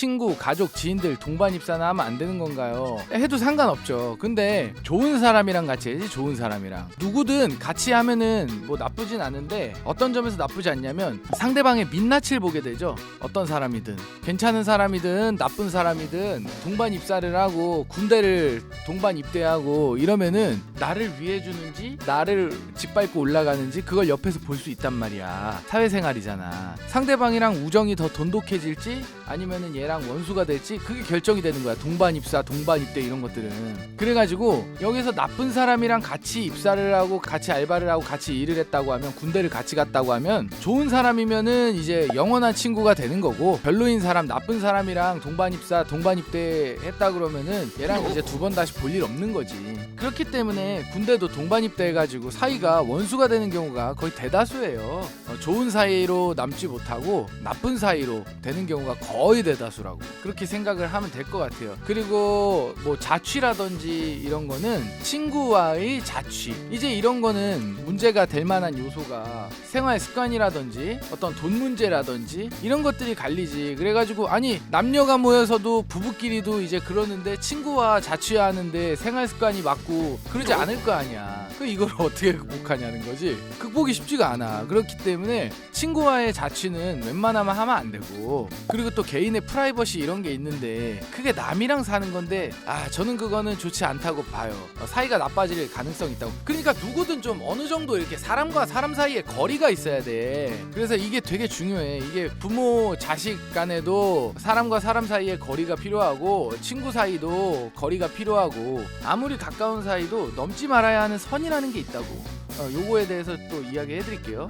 친구, 가족, 지인들 동반 입사나 하면 안 되는 건가요? 해도 상관없죠. 근데 좋은 사람이랑 같이 해야지 좋은 사람이랑 누구든 같이 하면은 뭐 나쁘진 않은데 어떤 점에서 나쁘지 않냐면 상대방의 민낯을 보게 되죠. 어떤 사람이든 괜찮은 사람이든 나쁜 사람이든 동반 입사를 하고 군대를 동반 입대하고 이러면은 나를 위해 주는지 나를 짓밟고 올라가는지 그걸 옆에서 볼 수 있단 말이야. 사회생활이잖아. 상대방이랑 우정이 더 돈독해질지 아니면은 얘랑 원수가 될지 그게 결정이 되는 거야. 동반 입사, 동반 입대 이런 것들은. 그래가지고 여기서 나쁜 사람이랑 같이 입사를 하고 같이 알바를 하고 같이 일을 했다고 하면 군대를 같이 갔다고 하면 좋은 사람이면은 이제 영원한 친구가 되는 거고 별로인 사람, 나쁜 사람이랑 동반 입사, 동반 입대 했다 그러면은 얘랑 이제 두 번 다시 볼 일 없는 거지. 그렇기 때문에 군대도 동반 입대해가지고 사이가 원수가 되는 경우가 거의 대다수예요. 어, 좋은 사이로 남지 못하고 나쁜 사이로 되는 경우가 거의 대다수 라고. 그렇게 생각을 하면 될 것 같아요. 그리고 뭐 자취라든지 이런 거는 친구와의 자취. 이제 이런 거는 문제가 될 만한 요소가 생활 습관이라든지 어떤 돈 문제라든지 이런 것들이 갈리지. 그래가지고 아니 남녀가 모여서도 부부끼리도 이제 그러는데 친구와 자취하는데 생활 습관이 맞고 그러지 않을 거 아니야 그 이걸 어떻게 극복하냐는 거지? 극복이 쉽지가 않아. 그렇기 때문에 친구와의 자취는 웬만하면 하면 안 되고 그리고 또 개인의 프라이버시 이런 게 있는데 그게 남이랑 사는 건데 아 저는 그거는 좋지 않다고 봐요. 어, 사이가 나빠질 가능성이 있다고. 그러니까 누구든 좀 어느 정도 이렇게 사람과 사람 사이에 거리가 있어야 돼. 그래서 이게 되게 중요해. 이게 부모 자식 간에도 사람과 사람 사이에 거리가 필요하고 친구 사이도 거리가 필요하고 아무리 가까운 사이도 넘지 말아야 하는 선 이라는 게 있다고. 어, 요거에 대해서 또 이야기해 드릴게요